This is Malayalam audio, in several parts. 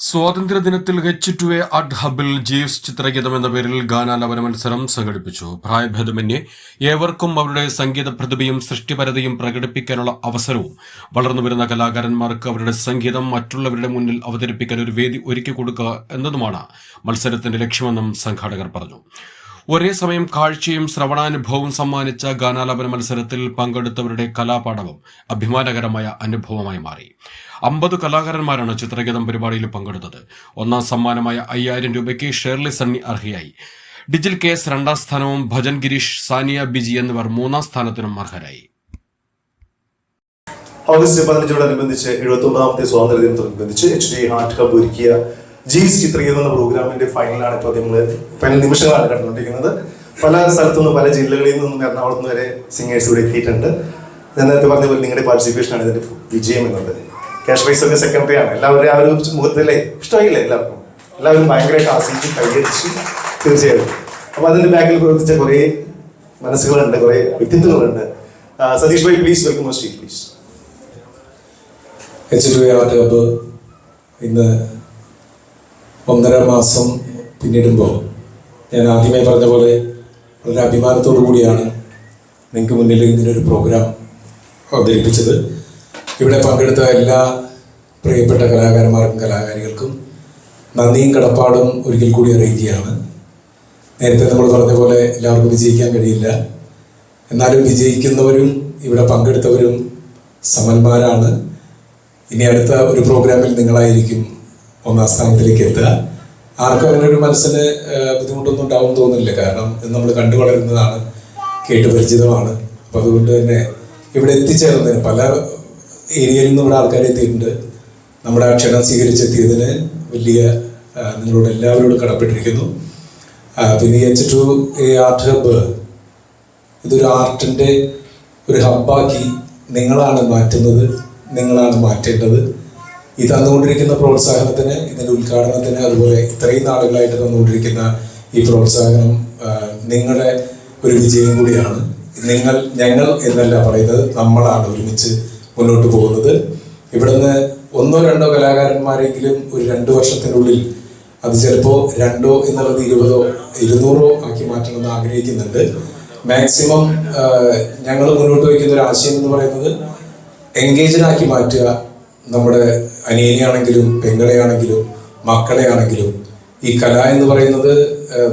സ്വാതന്ത്ര്യദിനത്തിൽ എച്ച് ടു എ അഡ് ഹബിൽ ജീവ്സ് ചിത്രഗീതം എന്ന പേരിൽ ഗാനാലാപന മത്സരം സംഘടിപ്പിച്ചു. പ്രായഭേദമന്യേ ഏവർക്കും അവരുടെ സംഗീത പ്രതിഭയും സൃഷ്ടിപരതയും പ്രകടിപ്പിക്കാനുള്ള അവസരവും. വളർന്നുവരുന്ന കലാകാരന്മാർക്ക് അവരുടെ സംഗീതം മറ്റുള്ളവരുടെ മുന്നിൽ അവതരിപ്പിക്കാൻ ഒരു വേദി ഒരുക്കി കൊടുക്കുക എന്നതുമാണ് മത്സരത്തിന്റെ ലക്ഷ്യമെന്നും സംഘാടകർ പറഞ്ഞു. ഒരേ സമയം കാഴ്ചയും ശ്രവണാനുഭവവും സമ്മാനിച്ച ഗാനാലാപന മത്സരത്തിൽ പങ്കെടുത്തവരുടെ കലാപാഠവും അഭിമാനകരമായ അനുഭവമായി മാറി. അമ്പത് കലാകാരന്മാരാണ് ചിത്രഗീതം പരിപാടിയിൽ പങ്കെടുത്തത്. ഒന്നാം സമ്മാനമായ അയ്യായിരം രൂപയ്ക്ക് ഷേർലി സണ്ണി അർഹയായി. ഡിജിൽ കേസ് രണ്ടാം സ്ഥാനവും ഭജൻ ഗിരീഷ് സാനിയ ബിജി എന്നിവർ മൂന്നാം സ്ഥാനത്തിനും അർഹരായി. ഓഗസ്റ്റ് പതിനഞ്ചോടനുബന്ധിച്ച് എഴുപത്തി ഒമ്പതാമത്തെ സ്വാതന്ത്ര്യ ദിനത്തോടനുബന്ധിച്ച് എച്ച് ഡി ഹാർട്ട് ഹബ് ഒരുക്കിയ ജി ചിത്രീകരണം എന്ന പ്രോഗ്രാമിന്റെ ഫൈനലാണ് ഇപ്പോൾ നമ്മൾ ഫൈനൽ നിമിഷങ്ങളാണ് കണ്ടുകൊണ്ടിരിക്കുന്നത് പല സ്ഥലത്തുനിന്നും പല ജില്ലകളിൽ നിന്നും എറണാകുളത്ത് വരെ സിംഗേഴ്സ് ഇവിടെ എത്തിയിട്ടുണ്ട്. ഞാൻ നേരത്തെ പറഞ്ഞ പോലെ നിങ്ങളുടെ പാർട്ടിസിപ്പേഷൻ ആണ് ഇതിന്റെ വിജയം എന്നത് പ്രൈസ് ഒക്കെ സെക്കൻഡറി ആണ് എല്ലാവരും ആ ഒരു മുഖത്തിലെ ഇഷ്ടമായില്ലേ എല്ലാവർക്കും? എല്ലാവരും ഭയങ്കരമായിട്ട് ആസ്വദിച്ച് കൈയടിച്ച് തീർച്ചയായിട്ടും അപ്പൊ അതിന്റെ ബാക്കിൽ പ്രവർത്തിച്ച കുറേ മനസ്സുകളുണ്ട് കുറേ വ്യക്തിത്വങ്ങളുണ്ട് Satheesh Bhai please welcome stage please H two hub ഇന്ന് ഒന്നര മാസം പിന്നിടുമ്പോൾ ഞാൻ ആദ്യമേ പറഞ്ഞ പോലെ വളരെ അഭിമാനത്തോടു കൂടിയാണ് നിങ്ങൾക്ക് മുന്നിൽ ഇങ്ങനൊരു പ്രോഗ്രാം അവതരിപ്പിച്ചത്. ഇവിടെ പങ്കെടുത്ത എല്ലാ പ്രിയപ്പെട്ട കലാകാരന്മാർക്കും കലാകാരികൾക്കും നന്ദിയും കടപ്പാടും ഒരിക്കൽ കൂടി അറിയിക്കുകയാണ്. നേരത്തെ നമ്മൾ പറഞ്ഞ പോലെ എല്ലാവർക്കും വിജയിക്കാൻ കഴിയില്ല. എന്നാലും വിജയിക്കുന്നവരും ഇവിടെ പങ്കെടുത്തവരും സമന്മാരാണ്. ഇനി അടുത്ത ഒരു പ്രോഗ്രാമിൽ നിങ്ങളായിരിക്കും ഒന്നാം സ്ഥാനത്തിലേക്ക് എത്തുക. ആർക്കും അങ്ങനെ ഒരു മനസ്സിന് ബുദ്ധിമുട്ടൊന്നും ഉണ്ടാവും തോന്നില്ല കാരണം ഇത് നമ്മൾ കണ്ടു വളരുന്നതാണ് കേട്ട് പരിചിതമാണ്. അപ്പം അതുകൊണ്ട് തന്നെ ഇവിടെ എത്തിച്ചേർന്നതിന് പല ഏരിയയിൽ നിന്ന് ഇവിടെ ആൾക്കാർ എത്തിയിട്ടുണ്ട്. നമ്മുടെ ആ ക്ഷണം സ്വീകരിച്ചെത്തിയതിന് വലിയ നിങ്ങളോട് എല്ലാവരോടും കടപ്പെട്ടിരിക്കുന്നു. പിന്നെ H two A art hub ഇതൊരു ആർട്ടിന്റെ ഒരു ഹബ്ബാക്കി നിങ്ങളാണ് മാറ്റുന്നത് നിങ്ങളാണ് മാറ്റേണ്ടത്. ഈ തന്നുകൊണ്ടിരിക്കുന്ന പ്രോത്സാഹനത്തിന് ഇതിന്റെ ഉദ്ഘാടനത്തിന് അതുപോലെ ഇത്രയും നാളുകളായിട്ട് തന്നുകൊണ്ടിരിക്കുന്ന ഈ പ്രോത്സാഹനം നിങ്ങളുടെ ഒരു വിജയം കൂടിയാണ്. നിങ്ങൾ ഞങ്ങൾ എന്നല്ല പറയുന്നത് നമ്മളാണ് ഒരുമിച്ച് മുന്നോട്ട് പോകുന്നത്. ഇവിടുന്ന് ഒന്നോ രണ്ടോ കലാകാരന്മാരെങ്കിലും ഒരു രണ്ട് വർഷത്തിനുള്ളിൽ അത് ചിലപ്പോൾ രണ്ടോ എന്നുള്ളത് ഇരുപതോ ഇരുന്നൂറോ ആക്കി മാറ്റണമെന്ന് ആഗ്രഹിക്കുന്നുണ്ട്. മാക്സിമം ഞങ്ങൾ മുന്നോട്ട് വയ്ക്കുന്ന ഒരു ആശയം എന്ന് പറയുന്നത് എൻഗേജ്ഡ് ആക്കി മാറ്റുക. നമ്മുടെ അനിയനെയാണെങ്കിലും പെങ്ങളെയാണെങ്കിലും മക്കളെയാണെങ്കിലും. ഈ കല എന്ന് പറയുന്നത്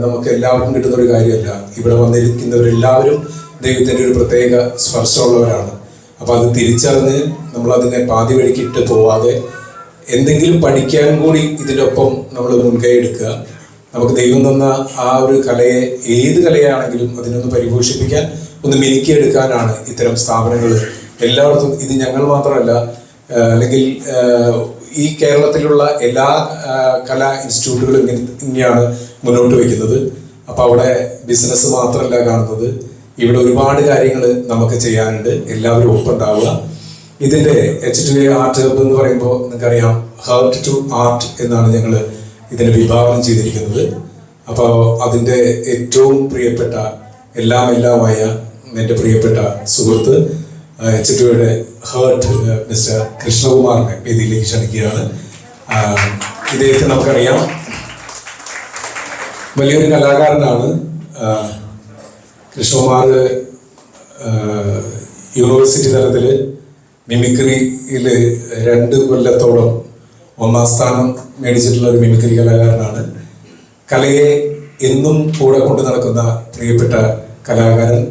നമുക്ക് എല്ലാവർക്കും കിട്ടുന്ന ഒരു കാര്യമല്ല. ഇവിടെ വന്നിരിക്കുന്നവരെല്ലാവരും ദൈവത്തിന്റെ ഒരു പ്രത്യേക സ്പർശമുള്ളവരാണ്. അപ്പോൾ അത് തിരിച്ചറിഞ്ഞ് നമ്മൾ അതിനെ പാതി വഴിക്കിട്ട് പോവാതെ എന്തെങ്കിലും പഠിക്കാൻ കൂടി ഇതിനൊപ്പം നമ്മൾ മുൻകൈ എടുക്കുക. നമുക്ക് ദൈവം തന്ന ആ ഒരു കലയെ ഏത് കലയാണെങ്കിലും അതിനൊന്ന് പരിപോഷിപ്പിക്കാൻ ഒന്ന് മിനുക്കിയെടുക്കാനാണ് ഇത്തരം സ്ഥാപനങ്ങൾ. എല്ലായിടത്തും ഇത് ഞങ്ങൾ മാത്രമല്ല അല്ലെങ്കിൽ ഈ കേരളത്തിലുള്ള എല്ലാ കലാ ഇൻസ്റ്റിറ്റ്യൂട്ടുകളും ഇങ്ങനെ ഇങ്ങനെയാണ് മുന്നോട്ട് വയ്ക്കുന്നത്. അപ്പോൾ അവിടെ ബിസിനസ് മാത്രമല്ല കാണുന്നത്. ഇവിടെ ഒരുപാട് കാര്യങ്ങൾ നമുക്ക് ചെയ്യാനുണ്ട്. എല്ലാവരും ഒപ്പുണ്ടാവുക. ഇതിന്റെ എച്ച് ടു ആർട്ട് ഹബ് എന്ന് പറയുമ്പോൾ നിങ്ങൾക്കറിയാം ഹേർട്ട് ടു ആർട്ട് എന്നാണ് ഞങ്ങൾ ഇതിനെ വിഭാവനം ചെയ്തിരിക്കുന്നത്. അപ്പോൾ അതിന്റെ ഏറ്റവും പ്രിയപ്പെട്ട എല്ലാം എല്ലാമായ എന്റെ പ്രിയപ്പെട്ട സുഹൃത്ത് എച്ച് ടു എയുടെ ഹേർട്ട് മിസ്റ്റർ കൃഷ്ണകുമാറിനെ വേദിയിലേക്ക് ക്ഷണിക്കുകയാണ്. ഇദ്ദേഹത്തെ നമുക്കറിയാം. വലിയൊരു കലാകാരനാണ്. കൃഷ്ണകുമാർ യൂണിവേഴ്സിറ്റി തലത്തിൽ മിമിക്രിയിൽ രണ്ട് കൊല്ലത്തോളം ഒന്നാം സ്ഥാനം മേടിച്ചിട്ടുള്ള ഒരു മിമിക്രി കലാകാരനാണ്. കലയെ എന്നും കൂടെ കൊണ്ടു നടക്കുന്ന പ്രിയപ്പെട്ട കലാകാരൻ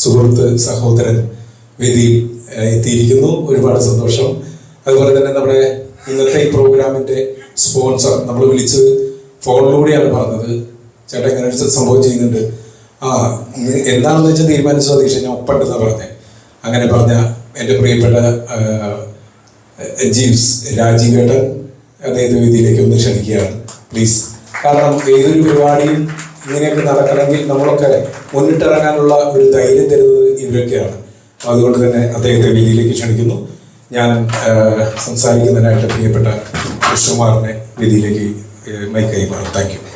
സുഹൃത്ത് സഹോദരൻ വേദിയിൽ എത്തിയിരിക്കുന്നു. ഒരുപാട് സന്തോഷം. അതുപോലെ തന്നെ നമ്മുടെ ഇന്നത്തെ ഈ പ്രോഗ്രാമിന്റെ സ്പോൺസർ നമ്മൾ വിളിച്ച് ഫോണിലൂടെയാണ് പറഞ്ഞത്. ചേട്ടാ ഇങ്ങനെ സംഭവം ചെയ്യുന്നുണ്ട്. ആ എന്താണെന്ന് വെച്ചാൽ തീരുമാനിച്ചു അതീക്ഷ ഞാൻ ഒപ്പുണ്ടെന്നാണ് പറഞ്ഞത് അങ്ങനെ പറഞ്ഞ എന്റെ പ്രിയപ്പെട്ട ജീവ്സ് രാജീവേട്ടൻ അദ്ദേഹത്തെ വേദിയിലേക്ക് ഒന്ന് ക്ഷണിക്കുകയാണ്. പ്ലീസ്. കാരണം ഏതൊരു പരിപാടിയും ഇങ്ങനെയൊക്കെ നടക്കണമെങ്കിൽ നമ്മളൊക്കെ മുന്നിട്ടിറങ്ങാനുള്ള ഒരു ധൈര്യം തരുന്നത് ഇവരൊക്കെയാണ്. അതുകൊണ്ട് തന്നെ അദ്ദേഹത്തെ വേദിയിലേക്ക് ക്ഷണിക്കുന്നു. ഞാൻ സംസാരിക്കുന്നതിനായിട്ട് പ്രിയപ്പെട്ട കൃഷ്ണകുമാറിനെ വേദിയിലേക്ക് മൈക്ക് കൈമാറും താങ്ക് യു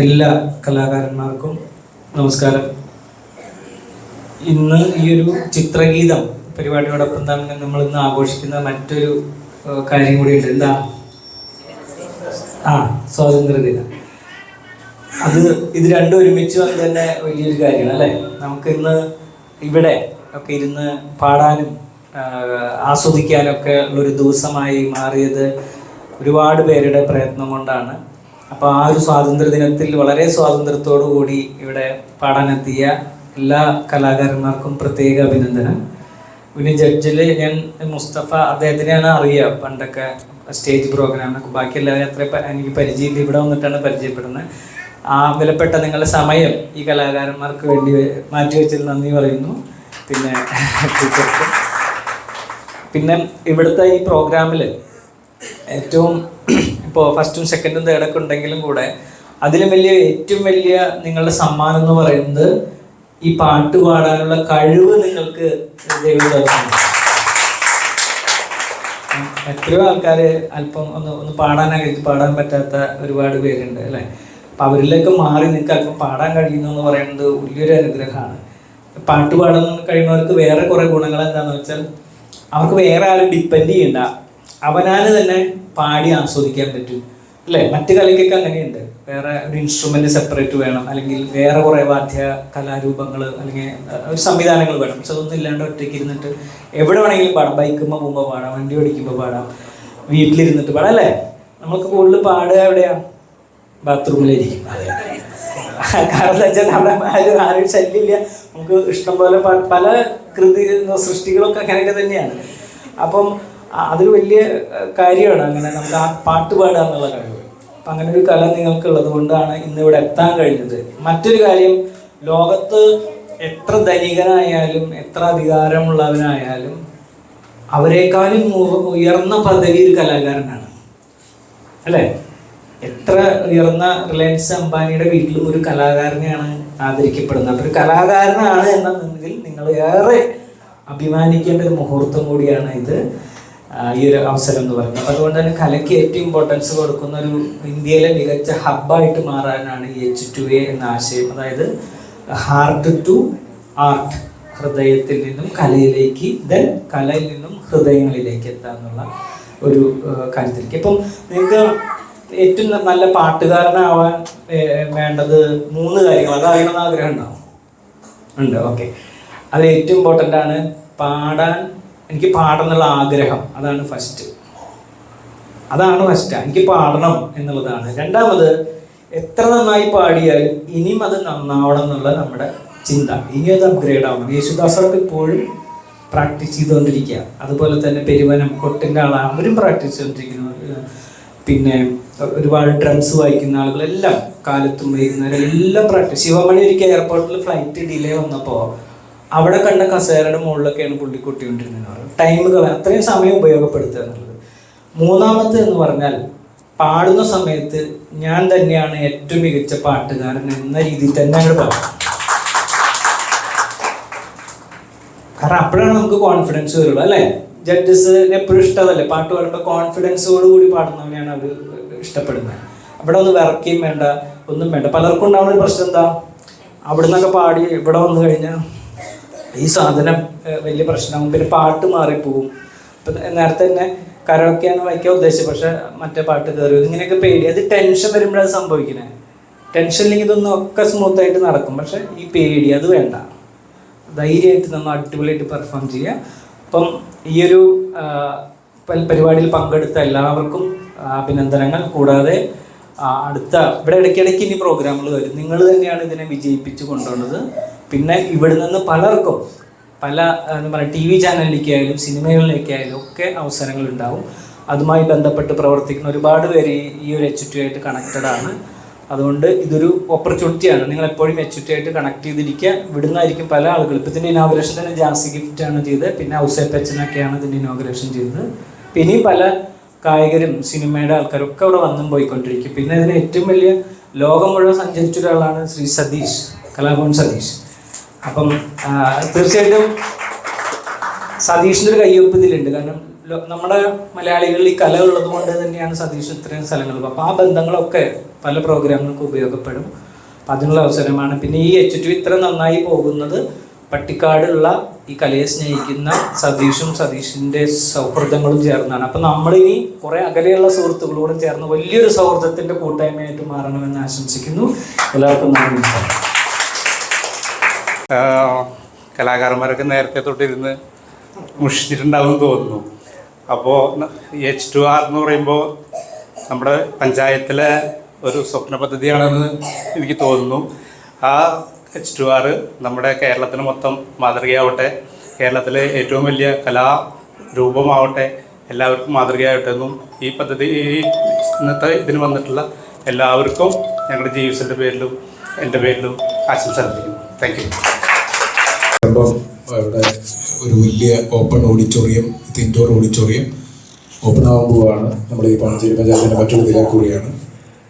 എല്ലാ കലാകാരന്മാർക്കും നമസ്കാരം. ഇന്ന് ഈ ഒരു ചിത്രഗീതം പരിപാടിയോടൊപ്പം തന്നെ നമ്മൾ ഇന്ന് ആഘോഷിക്കുന്ന മറ്റൊരു കാര്യം കൂടിയുണ്ട്. എന്താ? ആ സ്വാതന്ത്ര്യദിനം. അത് ഇത് രണ്ടും ഒരുമിച്ച് വന്ന് തന്നെ വലിയൊരു കാര്യമാണ് അല്ലേ? നമുക്ക് ഇന്ന് ഇവിടെ ഒക്കെ ഇരുന്ന് പാടാനും ആസ്വദിക്കാനൊക്കെ ഉള്ളൊരു ദിവസമായി മാറിയത് ഒരുപാട് പേരുടെ പ്രയത്നം കൊണ്ടാണ്. അപ്പോൾ ആ ഒരു സ്വാതന്ത്ര്യ ദിനത്തിൽ വളരെ സ്വാതന്ത്ര്യത്തോടു കൂടി ഇവിടെ പാടാനെത്തിയ എല്ലാ കലാകാരന്മാർക്കും പ്രത്യേക അഭിനന്ദനം. പിന്നെ ജഡ്ജിൽ ഞാൻ മുസ്തഫ അദ്ദേഹത്തിനെയാണ് അറിയുക പണ്ടൊക്കെ സ്റ്റേജ് പ്രോഗ്രാമിനൊക്കെ ബാക്കി എല്ലാവരും അത്ര എനിക്ക് പരിചയമില്ല. ഇവിടെ വന്നിട്ടാണ് പരിചയപ്പെടുന്നത്. ആ വിലപ്പെട്ട നിങ്ങളുടെ സമയം ഈ കലാകാരന്മാർക്ക് വേണ്ടി മാറ്റിവെച്ചതിൽ നന്ദി പറയുന്നു. പിന്നെ പിന്നെ ഇവിടുത്തെ ഈ പ്രോഗ്രാമിൽ ഏറ്റവും ഇപ്പോൾ ഫസ്റ്റും സെക്കൻഡും തേർഡൊക്കെ ഉണ്ടെങ്കിലും കൂടെ അതിലും വലിയ ഏറ്റവും വലിയ നിങ്ങളുടെ സമ്മാനം എന്ന് പറയുന്നത് ഈ പാട്ട് പാടാനുള്ള കഴിവ് നിങ്ങൾക്ക് ദൈവം എത്രയോ ആൾക്കാർ അല്പം ഒന്ന് ഒന്ന് പാടാനായിട്ട് പാടാൻ പറ്റാത്ത ഒരുപാട് പേരുണ്ട് അല്ലേ? അപ്പം അവരിലേക്ക് മാറി നിങ്ങൾക്ക് അല്പം പാടാൻ കഴിയുന്നു എന്ന് പറയുന്നത് വലിയൊരു അനുഗ്രഹമാണ്. പാട്ട് പാടാൻ കഴിയുന്നവർക്ക് വേറെ കുറേ ഗുണങ്ങൾ എന്താണെന്ന് വെച്ചാൽ അവർക്ക് വേറെ ആരും ഡിപ്പെൻഡ് ചെയ്യണ്ട. അവനാന് തന്നെ പാടി ആസ്വദിക്കാൻ പറ്റും. അല്ലേ? മറ്റു കലയ്ക്കൊക്കെ അങ്ങനെയുണ്ട്. വേറെ ഒരു ഇൻസ്ട്രുമെന്റ് സെപ്പറേറ്റ് വേണം. അല്ലെങ്കിൽ വേറെ കുറേ വാദ്യ കലാരൂപങ്ങൾ അല്ലെങ്കിൽ ഒരു സംവിധാനങ്ങൾ വേണം. പക്ഷെ അതൊന്നും ഇല്ലാണ്ട് ഒറ്റയ്ക്ക് ഇരുന്നിട്ട് എവിടെ വേണമെങ്കിലും പാടാം. ബൈക്കുമ്പോൾ പോകുമ്പോൾ പാടാം. വണ്ടി ഓടിക്കുമ്പോൾ പാടാം. വീട്ടിലിരുന്നിട്ട് പാടാം. അല്ലേ? നമുക്ക് കൂടുതൽ പാടുക എവിടെയാ? ബാത്റൂമിലിരിക്കും. അതെ. കാരണം വെച്ചാൽ നമ്മുടെ ആരും ശല്യമില്ല. നമുക്ക് ഇഷ്ടം പോലെ കൃതി സൃഷ്ടികളൊക്കെ അങ്ങനെയൊക്കെ തന്നെയാണ്. അപ്പം അതൊരു വലിയ കാര്യമാണ്. അങ്ങനെ നമുക്ക് ആ പാട്ട് പാടുക എന്നുള്ള കഴിവ് അപ്പം അങ്ങനെ ഒരു കല നിങ്ങൾക്കുള്ളത് കൊണ്ടാണ് ഇന്ന് ഇവിടെ എത്താൻ കഴിഞ്ഞത്. മറ്റൊരു കാര്യം ലോകത്ത് എത്ര ധനികനായാലും എത്ര അധികാരമുള്ളവനായാലും അവരെക്കാളും ഉയർന്ന പദവി ഒരു കലാകാരനാണ്. അല്ലേ? എത്ര ഉയർന്ന റിലയൻസ് അംബാനിയുടെ വീട്ടിലും ഒരു കലാകാരനെയാണ് ആദരിക്കപ്പെടുന്നത്. അപ്പോൾ ഒരു കലാകാരനാണ് എന്നതിൽ നിങ്ങൾ ഏറെ അഭിമാനിക്കേണ്ട ഒരു മുഹൂർത്തം കൂടിയാണ് ഇത്. ഈ ഒരു അവസരം എന്ന് പറയുന്നത് അപ്പോൾ അതുകൊണ്ട് തന്നെ കലയ്ക്ക് ഏറ്റവും ഇമ്പോർട്ടൻസ് കൊടുക്കുന്ന ഒരു ഇന്ത്യയിലെ മികച്ച ഹബ്ബായിട്ട് മാറാനാണ് ഈ എച്ച് ടു എ എന്ന ആശയം. അതായത് ഹാർട്ട് ടു ആർട്ട് ഹൃദയത്തിൽ നിന്നും കലയിലേക്ക് ദെൻ കലയിൽ നിന്നും ഹൃദയങ്ങളിലേക്ക് എത്താന്നുള്ള ഒരു കാര്യത്തിലേക്ക്. ഇപ്പം നിങ്ങൾക്ക് ഏറ്റവും നല്ല പാട്ടുകാരനാവാൻ വേണ്ടത് മൂന്ന് കാര്യങ്ങൾ. അത് അറിയണമെന്ന് ആഗ്രഹം ഉണ്ടാവും ഉണ്ട്. ഓക്കെ. അതിൽ ഏറ്റവും ഇമ്പോർട്ടന്റ് ആണ്. പാടാൻ എനിക്ക് പാടണം എന്നുള്ള ആഗ്രഹം അതാണ് ഫസ്റ്റ് അതാണ് ഫസ്റ്റ് എനിക്ക് പാടണം എന്നുള്ളതാണ്. രണ്ടാമത് എത്ര നന്നായി പാടിയാലും ഇനിയും അത് നന്നാവണം എന്നുള്ള നമ്മുടെ ചിന്ത. ഇനി അത് അപ്ഗ്രേഡ് ആവണം. യേശുദാസർക്ക് ഇപ്പോഴും പ്രാക്ടീസ് ചെയ്തുകൊണ്ടിരിക്കുക. അതുപോലെ തന്നെ പെരുവനം കൊട്ടിന്റെ ആൾ അവരും പ്രാക്ടീസ് ചെയ്തുകൊണ്ടിരിക്കുന്നു. പിന്നെ ഒരുപാട് ഡ്രംസ് വായിക്കുന്ന ആളുകളെല്ലാം കാലത്തും വൈകുന്നേരം എല്ലാം പ്രാക്ടീസ് ശിവമണി ഒരിക്കൽ എയർപോർട്ടിൽ ഫ്ലൈറ്റ് ഡിലേ വന്നപ്പോൾ അവിടെ കണ്ട കസേരയുടെ മുകളിലൊക്കെയാണ് പുള്ളി കൊട്ടിക്കൊണ്ടിരുന്നത് ടൈമുകൾ അത്രയും സമയം ഉപയോഗപ്പെടുത്തുക എന്നുള്ളത്. മൂന്നാമത്തെ എന്ന് പറഞ്ഞാൽ പാടുന്ന സമയത്ത് ഞാൻ തന്നെയാണ് ഏറ്റവും മികച്ച പാട്ടുകാരൻ എന്ന രീതിയിൽ തന്നെ അങ്ങോട്ട് പാടും. കാരണം അപ്പോഴാണ് നമുക്ക് കോൺഫിഡൻസ് വരുള്ളൂ അല്ലേ? ജഡ്ജസ് എപ്പോഴും ഇഷ്ടമല്ലേ? പാട്ട് പാടുമ്പോൾ കോൺഫിഡൻസോട് കൂടി പാടുന്നവനെയാണ് അവർ ഇഷ്ടപ്പെടുന്നത്. അവിടെ ഒന്ന് വിറക്കുകയും വേണ്ട ഒന്നും വേണ്ട. പലർക്കും ഉണ്ടാവുന്ന ഒരു പ്രശ്നം എന്താ? അവിടെ നിന്നൊക്കെ പാടി ഇവിടെ വന്നു കഴിഞ്ഞാൽ ഈ സാധനം വലിയ പ്രശ്നമാകും പിന്നെ പാട്ട് മാറിപ്പോവും. ഇപ്പം നേരത്തെ തന്നെ കരോക്കെയാണ് വായിക്കാൻ ഉദ്ദേശിച്ചത് പക്ഷെ മറ്റേ പാട്ട് കയറി ഇങ്ങനെയൊക്കെ പേടി. അത് ടെൻഷൻ വരുമ്പോഴാണ് സംഭവിക്കുന്നത് ടെൻഷൻ ഇല്ലെങ്കിൽ ഇതൊന്നും ഒക്കെ സ്മൂത്ത് ആയിട്ട് നടക്കും. പക്ഷെ ഈ പേടി അത് വേണ്ട. ധൈര്യമായിട്ട് നമ്മൾ അടിപൊളിയായിട്ട് പെർഫോം ചെയ്യുക. അപ്പം ഈ ഒരു പരിപാടിയിൽ പങ്കെടുത്ത എല്ലാവർക്കും അഭിനന്ദനങ്ങൾ. കൂടാതെ അടുത്ത ഇവിടെ ഇടയ്ക്കിടയ്ക്ക് ഇനി പ്രോഗ്രാമുകൾ വരും. നിങ്ങൾ തന്നെയാണ് ഇതിനെ വിജയിപ്പിച്ച് കൊണ്ടുവന്നത്. പിന്നെ ഇവിടെ നിന്ന് പലർക്കും പല എന്താ പറയുക ടി വി ചാനലിലേക്ക് ആയാലും സിനിമകളിലേക്ക് ആയാലും ഒക്കെ അവസരങ്ങൾ ഉണ്ടാവും അതുമായി ബന്ധപ്പെട്ട് പ്രവർത്തിക്കുന്ന ഒരുപാട് പേര് ഈ- ഒരു എച്ച് ടു ആയിട്ട് കണക്റ്റഡ് ആണ്. അതുകൊണ്ട് ഇതൊരു ഓപ്പർച്യൂണിറ്റിയാണ് നിങ്ങൾ എപ്പോഴും എച്ച് ടി ആയിട്ട് കണക്ട് ചെയ്തിരിക്കുക. ഇവിടുന്നായിരിക്കും പല ആളുകൾ ഇപ്പം ഇതിന്റെ ഇനോഗ്രേഷൻ തന്നെ ജാസി ഗിഫ്റ്റ് ആണ് ചെയ്തത്. പിന്നെ ഔസേപ്പച്ചനൊക്കെയാണ് ഇതിന്റെ ഇനോഗ്രേഷൻ ചെയ്തത്. പിന്നെയും പല കായികരും സിനിമയുടെ ആൾക്കാരൊക്കെ അവിടെ വന്നും പോയിക്കൊണ്ടിരിക്കും. പിന്നെ ഇതിന് ഏറ്റവും വലിയ ലോകം മുഴുവൻ സഞ്ചരിച്ച ഒരാളാണ് ശ്രീ സതീഷ് കലാഭവൻ സതീഷ്. അപ്പം തീർച്ചയായിട്ടും സതീഷിന്റെ ഒരു കയ്യൊപ്പ് ഇതിലുണ്ട്. കാരണം നമ്മുടെ മലയാളികളിൽ ഈ കല ഉള്ളത് കൊണ്ട് തന്നെയാണ് സതീഷ് ഇത്രയും സ്ഥലങ്ങളും അപ്പോൾ ആ ബന്ധങ്ങളൊക്കെ പല പ്രോഗ്രാമുകൾക്ക് ഉപയോഗപ്പെടും. അപ്പം അതിനുള്ള അവസരമാണ്. പിന്നെ ഈ എച്ച് ടു ഇത്ര നന്നായി പോകുന്നത് പട്ടിക്കാടുള്ള ഈ കലയെ സ്നേഹിക്കുന്ന സതീഷും സതീഷിന്റെ സൗഹൃദങ്ങളും ചേർന്നാണ്. അപ്പൊ നമ്മളിനി കുറെ അകലെയുള്ള സുഹൃത്തുക്കളോടും ചേർന്ന് വലിയൊരു സൗഹൃദത്തിന്റെ കൂട്ടായ്മയായിട്ട് മാറണമെന്ന് ആശംസിക്കുന്നു. എല്ലാവർക്കും നന്ദി. കലാകാരന്മാരൊക്കെ നേരത്തെ തൊട്ടിരുന്ന് മുഷിച്ചിട്ടുണ്ടാവും തോന്നുന്നു. അപ്പോൾ എച്ച് ടു ആർ എന്ന് പറയുമ്പോൾ നമ്മുടെ പഞ്ചായത്തിലെ ഒരു സ്വപ്ന പദ്ധതിയാണെന്ന് എനിക്ക് തോന്നുന്നു. ആ എച്ച് ടു ആർ നമ്മുടെ കേരളത്തിന് മൊത്തം മാതൃകയാവട്ടെ കേരളത്തിലെ ഏറ്റവും വലിയ കലാ രൂപമാവട്ടെ എല്ലാവർക്കും മാതൃകയാവട്ടെ എന്നും ഈ പദ്ധതി ഈ ഇന്നത്തെ ഇതിന് വന്നിട്ടുള്ള എല്ലാവർക്കും ഞങ്ങളുടെ ജീവിസിന്റെ പേരിലും എന്റെ പേരിലും ആശംസ അർപ്പിക്കുന്നു. താങ്ക് യു വരുമ്പം ഇവിടെ ഒരു വലിയ ഓപ്പൺ ഓഡിറ്റോറിയം ഇത് ഇൻഡോർ ഓഡിറ്റോറിയം ഓപ്പൺ ആകുമ്പോഴാണ് നമ്മൾ ഈ പാഞ്ചേരി പഞ്ചായത്തിന്റെ മറ്റൊരു ഇതിലെ കൂടിയാണ്.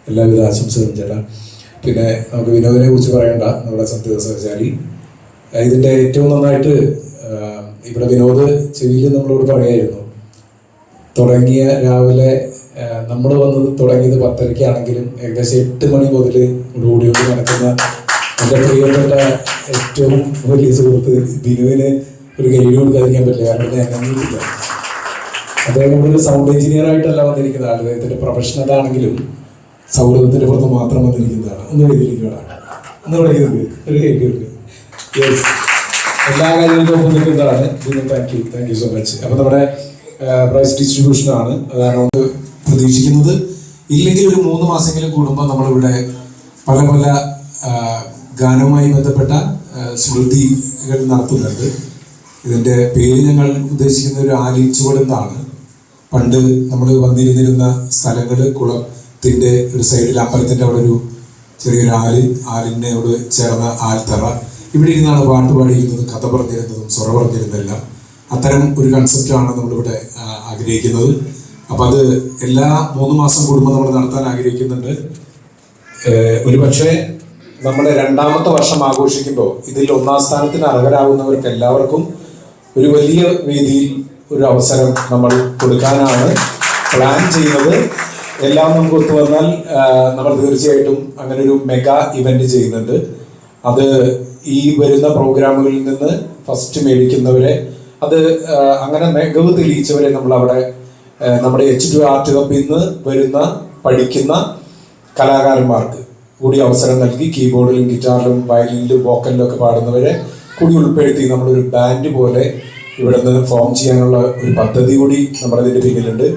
എല്ലാവിധ ആശംസകളും ചേട്ടാ പിന്നെ നമുക്ക് വിനോദിനെ കുറിച്ച് പറയണ്ട നമ്മുടെ സത്യ സഹചാരി. ഇതിന്റെ ഏറ്റവും നന്നായിട്ട് ഇവിടെ വിനോദ് ചെവിയിൽ നമ്മളോട് പറയായിരുന്നു തുടങ്ങിയ രാവിലെ നമ്മൾ വന്നത് തുടങ്ങിയത് പത്തരയ്ക്കാണെങ്കിലും ഏകദേശം എട്ട് മണി മുതൽ ഓടി ഓടി നടക്കുന്ന എന്റെ പ്രിയപ്പെട്ട ഏറ്റവും വലിയ സുഹൃത്ത് ബിനുവിന് ഒരു കൈയ്യടി കൊടുക്കാതിരിക്കാൻ പറ്റില്ല. കാരണം ഞാൻ കണ്ടിട്ടില്ല. അദ്ദേഹം ഒരു സൗണ്ട് എഞ്ചിനീയർ ആയിട്ടല്ല വന്നിരിക്കുന്നത്. ആൾ അദ്ദേഹത്തിന്റെ പ്രൊഫഷൻ അതാണെങ്കിലും സൗഹൃദത്തിന്റെ പുറത്ത് മാത്രം വന്നിരിക്കുന്നതാണ്. ഒന്ന് എഴുതിയിരിക്കുകയാണ് ഒന്ന് പറയുന്നത് ഒരു കേൾക്കുന്നത് യെസ് എല്ലാ കാര്യങ്ങൾക്കും ഒപ്പം നിൽക്കുന്നതാണ്. Binu thank you thank you so much അപ്പൊ നമ്മുടെ പ്രൈസ് അതാണ് നമുക്ക് പ്രതീക്ഷിക്കുന്നത്. ഇല്ലെങ്കിൽ ഒരു മൂന്ന് മാസമെങ്കിലും കൂടുമ്പോൾ നമ്മളിവിടെ പല പല ഗാനവുമായി ബന്ധപ്പെട്ട സ്മൃതികൾ നടത്തുന്നുണ്ട്. ഇതിന്റെ പേര് ഞങ്ങൾ ഉദ്ദേശിക്കുന്ന ഒരു ആലിച്ചുവട് എന്നാണ് പണ്ട് നമ്മൾ വന്നിരുന്നിരുന്ന സ്ഥലങ്ങൾ കുളത്തിന്റെ ഒരു സൈഡിൽ അമ്പലത്തിന്റെ അവിടെ ഒരു ചെറിയൊരു ആൽ ആലിനോട് ചേർന്ന ആൽത്തറ. ഇവിടെ ഇരുന്നാണ് പാട്ട് പാടിയിരുന്നത് കഥ പറഞ്ഞിരുന്നതും സ്വറ പറഞ്ഞിരുന്നതെല്ലാം. അത്തരം ഒരു കൺസെപ്റ്റാണ് നമ്മളിവിടെ ആഗ്രഹിക്കുന്നത്. അപ്പം അത് എല്ലാ മൂന്ന് മാസം കൂടുമ്പോൾ നമ്മൾ നടത്താൻ ആഗ്രഹിക്കുന്നുണ്ട്. ഒരു പക്ഷേ നമ്മുടെ രണ്ടാമത്തെ വർഷം ആഘോഷിക്കുമ്പോൾ ഇതിൽ ഒന്നാം സ്ഥാനത്തിന് അർഹരാകുന്നവർക്ക് എല്ലാവർക്കും ഒരു വലിയ വേദിയിൽ ഒരു അവസരം നമ്മൾ കൊടുക്കാനാണ് പ്ലാൻ ചെയ്യുന്നത്. എല്ലാം നമുക്ക് ഒത്തു വന്നാൽ നമ്മൾ തീർച്ചയായിട്ടും അങ്ങനെ ഒരു മെഗാ ഇവന്റ് ചെയ്യുന്നുണ്ട്. അത് ഈ വരുന്ന പ്രോഗ്രാമുകളിൽ നിന്ന് ഫസ്റ്റ് മേടിക്കുന്നവരെ അത് അങ്ങനെ മികവ് തെളിയിച്ചവരെ നമ്മൾ അവിടെ നമ്മുടെ എച്ച് ടു ആർട്ട് ഹബിൽ നിന്ന് വരുന്ന പഠിക്കുന്ന കലാകാരന്മാർക്ക്. കൂടി അവസരം നൽകി കീബോർഡിലും ഗിറ്റാറിലും വയലിനിലും വോക്കലിലും ഒക്കെ പാടുന്നവരെ കൂടി ഉൾപ്പെടുത്തി നമ്മളൊരു ബാൻഡ് പോലെ ഇവിടെ നിന്ന് ഫോം ചെയ്യാനുള്ള ഒരു പദ്ധതി കൂടി നമ്മുടെ ഇതിന്റെ പിന്നിലുണ്ട്.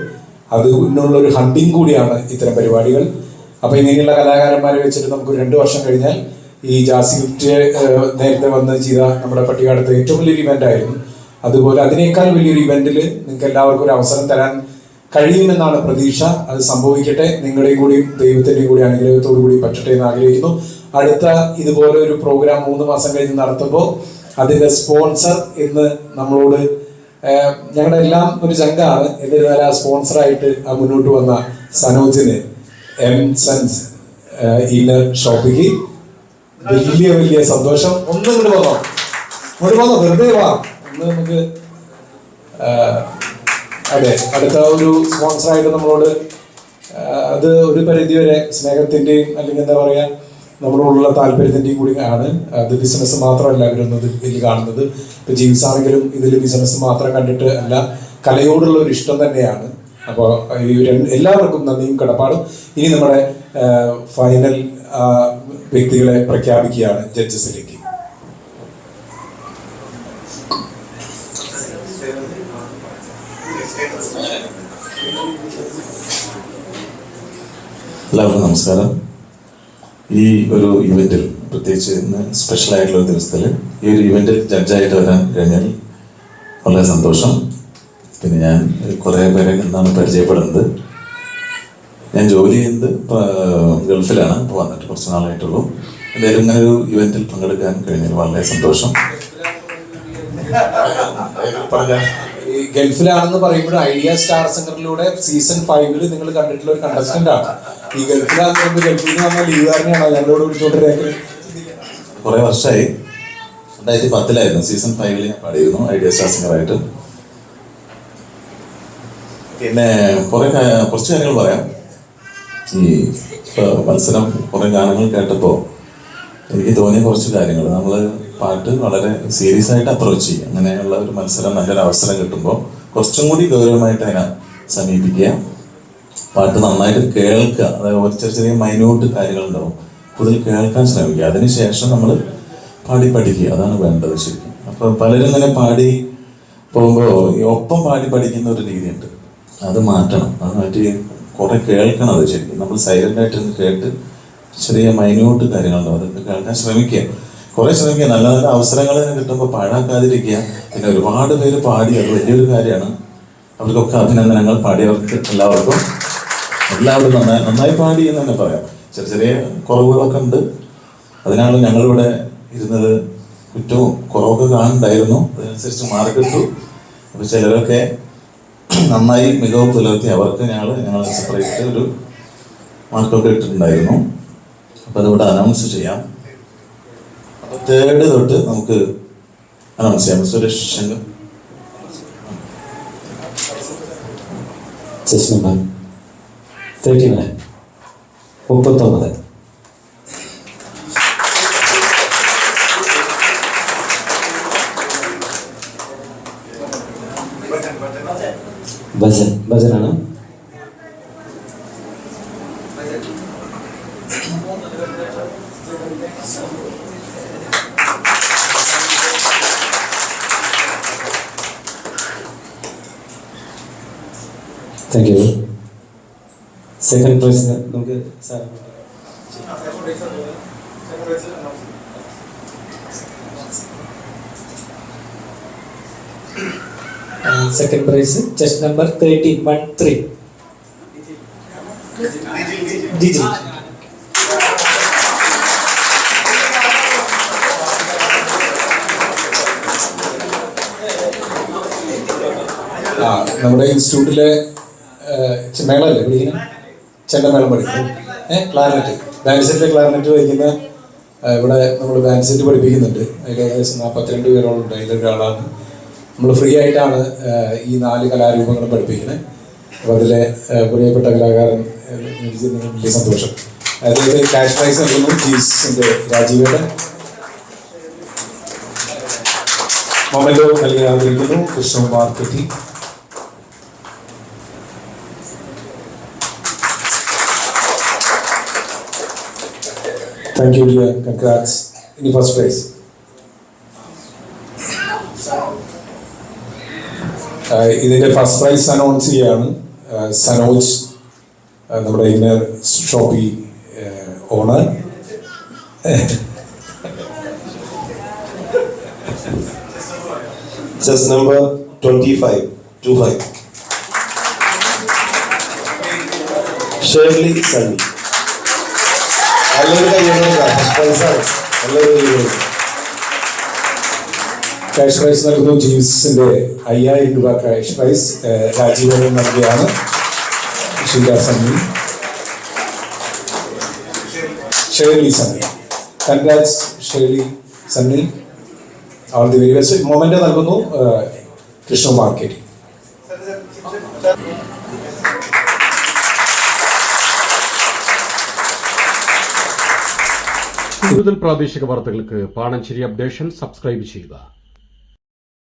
അത് ഇന്നുള്ള ഒരു ഹണ്ടിങ് കൂടിയാണ് ഇത്തരം പരിപാടികൾ. അപ്പോൾ ഇങ്ങനെയുള്ള കലാകാരന്മാരെ വെച്ചിട്ട് നമുക്ക് രണ്ട് വർഷം കഴിഞ്ഞാൽ ഈ ജാസി ഗിഫ്റ്റ് നേരത്തെ വന്ന് ചെയ്ത നമ്മുടെ പട്ടികാടത്തെ ഏറ്റവും വലിയൊരു ഇവന്റ് ആയിരുന്നു. അതുപോലെ അതിനേക്കാൾ വലിയൊരു ഇവന്റിൽ നിങ്ങൾക്ക് എല്ലാവർക്കും ഒരു അവസരം തരാൻ കഴിയുമെന്നാണ് പ്രതീക്ഷ. അത് സംഭവിക്കട്ടെ. നിങ്ങളുടെയും കൂടി ദൈവത്തിന്റെയും കൂടി അനുഗ്രഹത്തോടു കൂടി പറ്റട്ടെ എന്ന് ആഗ്രഹിക്കുന്നു. അടുത്ത ഇതുപോലെ ഒരു പ്രോഗ്രാം മൂന്ന് മാസം കഴിഞ്ഞ് നടത്തുമ്പോൾ അതിന്റെ സ്പോൺസർ ഇന്ന് നമ്മളോട് ഞങ്ങളുടെ എല്ലാം ഒരു ചങ്കാണ്. എന്നിരുന്നാൽ ആ സ്പോൺസറായിട്ട് ആ മുന്നോട്ട് വന്ന സനോജിന് എം സൻസ് ഇന്നർ ഷോപ്പിക്ക്. വലിയ വലിയ സന്തോഷം. ഒന്നും ഇങ്ങോട്ട് വന്നോ. ഇങ്ങോട്ട് വന്നോ. വെറുതെ വാ. ഒന്ന് നമുക്ക് അതെ അടുത്ത ഒരു സ്പോൺസറായിട്ട് നമ്മളോട് അത് ഒരു പരിധിവരെ സ്നേഹത്തിന്റെയും അല്ലെങ്കിൽ എന്താ പറയുക നമ്മളോടുള്ള താല്പര്യത്തിന്റെയും കൂടി ആണ്. അത് ബിസിനസ് മാത്രമല്ല അവരൊന്നത് ഇതിൽ കാണുന്നത്. ഇപ്പൊ ജീവ്സ് ആണെങ്കിലും ഇതിൽ ബിസിനസ് മാത്രം കണ്ടിട്ട് അല്ല കലയോടുള്ള ഒരു ഇഷ്ടം തന്നെയാണ്. അപ്പോൾ ഈ എല്ലാവർക്കും നന്ദിയും കടപ്പാടും. ഇനി നമ്മുടെ ഫൈനൽ വ്യക്തികളെ പ്രഖ്യാപിക്കുകയാണ് ജഡ്ജസിലേക്ക്. എല്ലാവർക്കും നമസ്കാരം. ഈ ഒരു ഇവന്റിൽ പ്രത്യേകിച്ച് ഇന്ന് സ്പെഷ്യൽ ആയിട്ടുള്ള ദിവസത്തിൽ ഈ ഒരു ഇവന്റിൽ ജഡ്ജായിട്ട് വരാൻ കഴിഞ്ഞാൽ വളരെ സന്തോഷം. പിന്നെ ഞാൻ കുറേ പേരെ എന്നാണ് പരിചയപ്പെടുന്നത്. ഞാൻ ജോലി ചെയ്യുന്നത് ഗൾഫിലാണ്. ഇപ്പോൾ വന്നിട്ട് കുറച്ച് നാളായിട്ടുള്ളൂ. എന്തായാലും ഇങ്ങനെ ഒരു ഇവന്റിൽ പങ്കെടുക്കാൻ കഴിഞ്ഞാൽ വളരെ സന്തോഷം. പറഞ്ഞ. ഗൾഫിലാണെന്ന് പറയുമ്പോൾ ഐഡിയ സ്റ്റാർ സെന്ററിലൂടെ സീസൺ ഫൈവിൽ നിങ്ങൾ കണ്ടിട്ടുള്ള ഒരു കണ്ടസ്റ്റന്റ് ആണ്. ഈ ഗൾഫിലാന്ന് ഗൾഫിൽ നിന്ന് വന്ന ലീവുകാരനെയാണോ ഞങ്ങളോട് വിളിച്ചോണ്ടിരിക്കുന്നത് കുറെ വർഷമായി. രണ്ടായിരത്തി പത്തിലായിരുന്നു. സീസൺ ഫൈവിൽ ഞാൻ പാടിയിരുന്നു ഐഡിയ സ്റ്റാർ സിംഗറായിട്ട്. പിന്നെ കുറെ കുറച്ച് കാര്യങ്ങൾ പറയാം. ഈ മത്സരം കുറെ ഗാനങ്ങൾ കേട്ടപ്പോൾ എനിക്ക് തോന്നിയ കുറച്ച് കാര്യങ്ങൾ നമ്മൾ പാട്ട് വളരെ സീരിയസ് ആയിട്ട് അപ്രോച്ച് ചെയ്യുക അങ്ങനെയുള്ള ഒരു മത്സരം നല്ലൊരു അവസരം കിട്ടുമ്പോൾ കുറച്ചും കൂടി ഗൗരവമായിട്ട് അതിനെ സമീപിക്കുക. പാട്ട് നന്നായിട്ട് കേൾക്കുക. അതായത് ഒരു ചെറിയ ചെറിയ മൈന്യൂട്ട് കാര്യങ്ങളുണ്ടാവും. കൂടുതൽ കേൾക്കാൻ ശ്രമിക്കുക. അതിനുശേഷം നമ്മൾ പാടി പഠിക്കുക. അതാണ് വേണ്ടത് ശരിക്കും. അപ്പോൾ പലരും ഇങ്ങനെ പാടി പോകുമ്പോൾ ഒപ്പം പാടി പഠിക്കുന്ന ഒരു രീതിയുണ്ട്. അത് മാറ്റണം. അത് മാറ്റി കുറെ കേൾക്കണം അത് ശരിക്കും. നമ്മൾ ആയിട്ട് കേട്ട് ചെറിയ മൈന്യൂട്ട് കാര്യങ്ങളുണ്ടാവും അതൊക്കെ കേൾക്കാൻ ശ്രമിക്കുക. കുറെ ശ്രമിക്കുക. നല്ല നല്ല അവസരങ്ങൾ കിട്ടുമ്പോൾ പാഴാക്കാതിരിക്കുക. പിന്നെ ഒരുപാട് പേര് പാടി അത് വലിയൊരു കാര്യമാണ്. അവർക്കൊക്കെ അഭിനന്ദനങ്ങൾ പാടിയവർക്ക് എല്ലാവർക്കും. എല്ലാവരും നന്നായി നന്നായി പാടി എന്ന് തന്നെ പറയാം. ചെറിയ ചെറിയ കുറവുകളൊക്കെ ഉണ്ട്. അതിനാണ് ഞങ്ങളിവിടെ ഇരുന്നത്. കുറ്റവും കുറവൊക്കെ കാണുന്നുണ്ടായിരുന്നു അതിനനുസരിച്ച് മാർക്ക് ഇട്ടു അപ്പോൾ ചിലരൊക്കെ നന്നായി മികവ് പുലർത്തി അവർക്ക് ഞങ്ങൾ ഞങ്ങൾ സെപ്പറേറ്റ് ഒരു മാർക്കൊക്കെ ഇട്ടിട്ടുണ്ടായിരുന്നു. അപ്പോൾ അതുകൊണ്ട് അനൗൺസ് ചെയ്യാം. അപ്പോൾ തേർഡ് തൊട്ട് നമുക്ക് അനൗൺസ് ചെയ്യാം. സുരേഷ് ശങ്കർ. മുപ്പത്തൊമ്പത്. ഭജൻ ഭജനാണ്. താങ്ക് യു സെക്കൻഡ് പ്രൈസ് നമുക്ക് sir second prize chest number thirteen one three Giji ആ നമ്മുടെ ഇൻസ്റ്റിറ്റ്യൂട്ടിലെ മേളല്ലേ വിളിക്കുന്നത് ചെണ്ടമേളം പഠിക്കുന്നത് ഏഹ് ക്ലാരനെറ്റ്. ബാൻഡ് സെറ്റിലെ ക്ലാരനെറ്റ് പഠിക്കുന്ന ഇവിടെ നമ്മൾ ബാൻഡ് സെറ്റ് പഠിപ്പിക്കുന്നുണ്ട്. അതിൽ ഏകദേശം നാൽപ്പത്തിരണ്ട് പേരോളം ഉണ്ട്. അതിലൊരാളാണ് നമ്മൾ ഫ്രീ ആയിട്ടാണ് ഈ നാല് കലാരൂപങ്ങളും പഠിപ്പിക്കുന്നത് അപ്പോൾ അതിലെ പ്രിയപ്പെട്ട കലാകാരൻ വലിയ സന്തോഷം. അതായത് ക്യാഷ് പ്രൈസ് നൽകുന്നു ജീസിന്റെ രാജീവേട്ടൻ. മൊമെന്റോ നൽകി ആഗ്രഹിക്കുന്നു കൃഷ്ണകുമാർ മാർക്കറ്റി താങ്ക് യു ഡിയർ കൺഗ്രാറ്റ്സ് ഇനി ഫസ്റ്റ് പ്രൈസ് ഇതിന്റെ ഫസ്റ്റ് പ്രൈസ് അനൗൺസ് ചെയ്യാണ് സനോജ് നമ്മുടെ inner shoppy owner chest number twenty five two five Shirley Sunny cash prize നൽകുന്നു ജീവ്സിന്റെ അയ്യായിരം രൂപ ക്യാഷ് പ്രൈസ് ഏഹ്, രാജീവൻ നൽകിയാണ്. Sheela Sunny. Sunny. Congrats Shirley Sunny. All the very best moment നൽകുന്നു കൃഷ്ണ മാർക്കറ്റ് കൂടുതൽ പ്രാദേശിക വാർത്തകൾക്ക് പാണഞ്ചേരി അപ്ഡേഷൻ സബ്സ്ക്രൈബ് ചെയ്യുക.